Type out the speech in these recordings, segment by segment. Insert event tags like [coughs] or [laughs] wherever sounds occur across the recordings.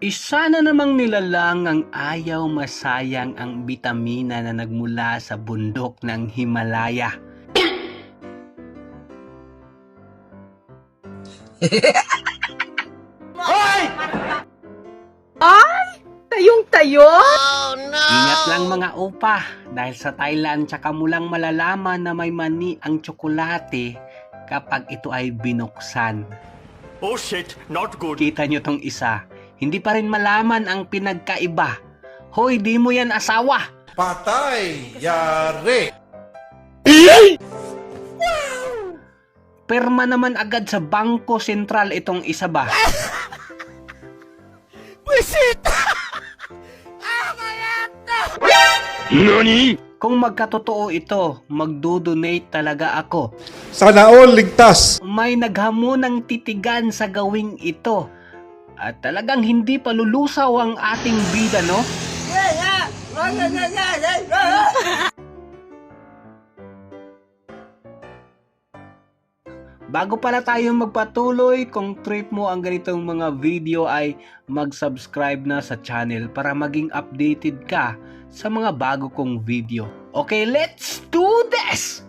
Isa na namang nilalang ang ayaw masayang ang bitamina na nagmula sa bundok ng Himalaya. Tayong tayo? Ingat lang mga upa, dahil sa Thailand tsaka mo lang malalaman na may mani ang tsokolate kapag ito ay binuksan. Oh shit, not good. Kita nyo tong isa, hindi pa rin malaman ang pinagkaiba. Hoy, di mo yan asawa! Patay! Yari! Perma naman agad sa Bangko Sentral itong isa ba? [laughs] Kung magkatotoo ito, magdo-donate talaga ako. Sana all ligtas! May naghamunang titigan sa gawing ito. At talagang hindi palulusaw ang ating bida, no? Bago pala tayo magpatuloy, kung trip mo ang ganitong mga video ay mag-subscribe na sa channel para maging updated ka sa mga bago kong video. Okay, let's do this!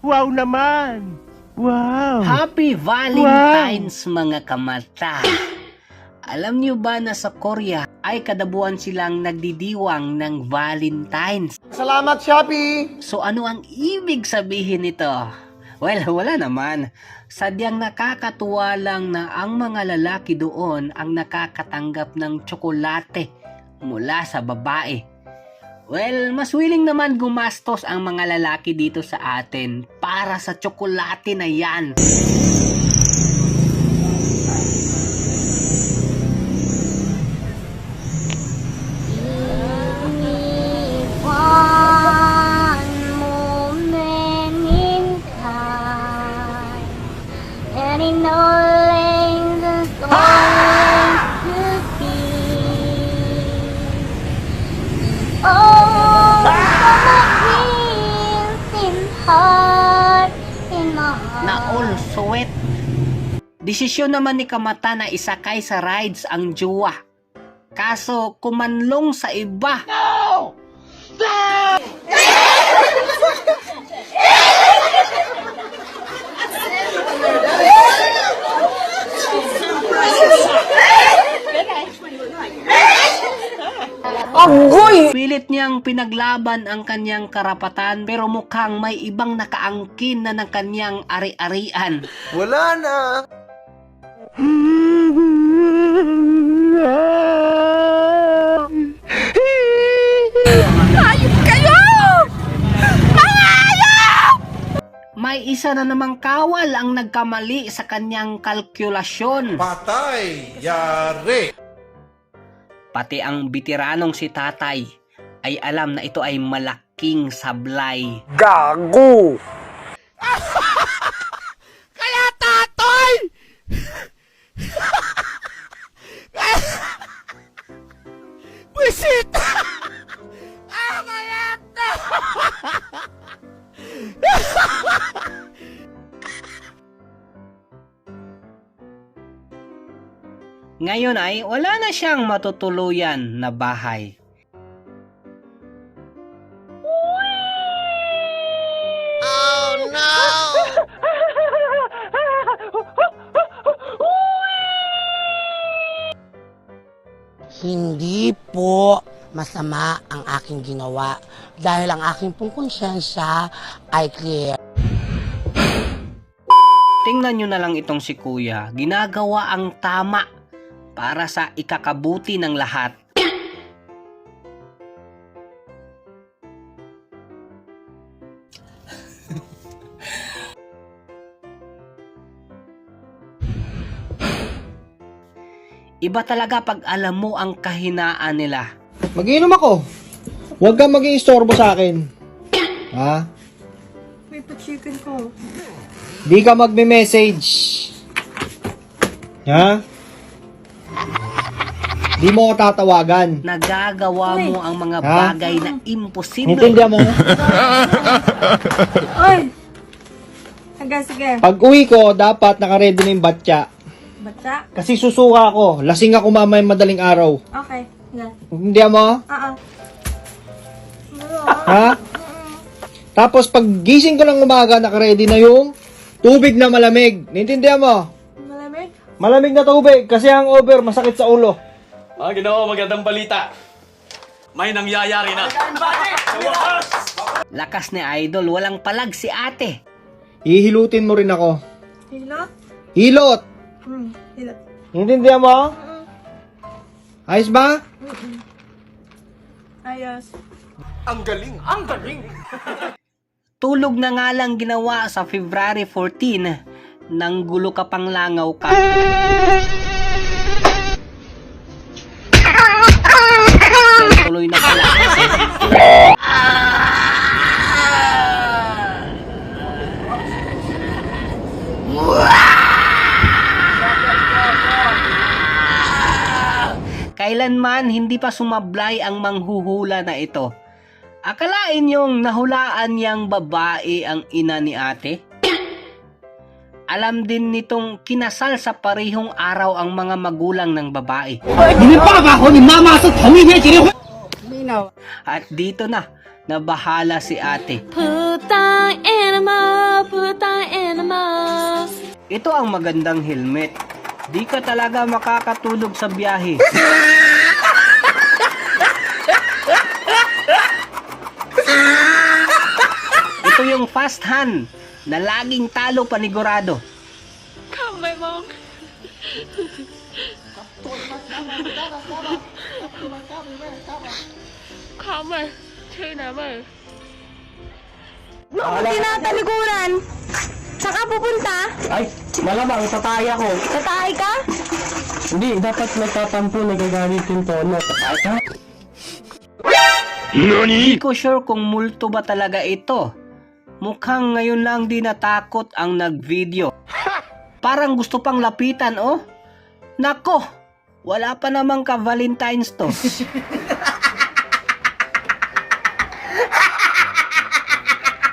Wow naman! Wow! Happy Valentine's mga kamata! Alam niyo ba na sa Korea ay kadabuan silang nagdidiwang ng Valentine's? Salamat, Shopee! So ano ang ibig sabihin nito? Well, wala naman. Sadyang nakakatuwa lang na ang mga lalaki doon ang nakakatanggap ng tsokolate mula sa babae. Well, mas willing naman gumastos ang mga lalaki dito sa atin para sa tsokolate na yan. Desisyon naman ni Kamata na isakay sa rides ang juwa. Kaso kumanlong sa iba. Pilit niyang pinaglaban ang kanyang karapatan pero mukhang may ibang nakaangkin na ng kanyang ari-arian. Wala na! May isa na namang kawal ang nagkamali sa kanyang kalkulasyon. Patay! Yari! Pati ang bitiranong si tatay ay alam na ito ay malaking sablay. Gago! Ngayon ay wala na siyang matutuluyan na bahay. Hindi po masama ang aking ginawa dahil ang aking pong konsyensya ay clear. Tingnan nyo na lang itong si kuya, ginagawa ang tama para sa ikakabuti ng lahat. Iba talaga pag alam mo ang kahinaan nila. Magiinom ako. Huwag kang maging istorbo sa akin. Ha? May pa-chicken ko. Di ka magme-message. Ha? Di mo ako tatawagan. Nagagawa mo ang mga Ha? bagay na imposible. Intindihan mo? Oy! Hanggang sige. Pag uwi ko, dapat nakaredy na yung batya. Batsa? Kasi susuka ako. Lasing ako mamaya madaling araw. Okay. Yan. Intindihan mo? Oo. Ha? Tapos pag gising ko ng umaga, nakaredy na yung tubig na malamig. Naintindihan mo? Malamig? Malamig na tubig kasi ang over masakit sa ulo. Mga ginoo, magandang balita. May nangyayari na. Lakas ni Idol, walang palag si ate. Hihilutin mo rin ako. Hilot? Hilot! Hmm. Hilot. Naintindihan mo? Ayos ba? Ayos. Tulog na nga lang ginawa sa February 14 nang gulo ka pang langaw ka. Tuloy na Kailanman hindi pa sumablay ang manghuhula na ito. Akalain yung nahulaan niyang babae ang ina ni ate? [coughs] Alam din nitong kinasal sa parihong araw ang mga magulang ng babae. At dito na, nabahala si ate. Putang putang. Ito ang magandang helmet. Di ka talaga makakatulog sa biyahe. [laughs] fast hand na laging talo panigurado. Tinatalikuran. Saka pupunta? Ay, malamang, tatay ako. Tatay ka? Hindi, dapat nagtatampo, nagagamit yung tono. Tatay ka? Hindi ko sure kung multo ba talaga ito. Mukhang ngayon lang di natakot ang nag-video. Parang gusto pang lapitan, oh. Nako, wala pa namang ka-Valentine's to. [laughs]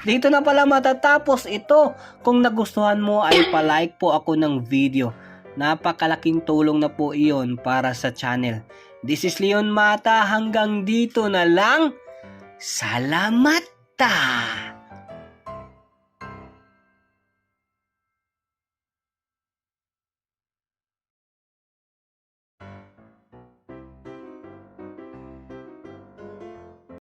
Dito na pala matatapos ito. Kung nagustuhan mo ay palike po ako ng video. Napakalaking tulong na po iyon para sa channel. This is Leon Mata. Hanggang dito na lang. Salamat ta!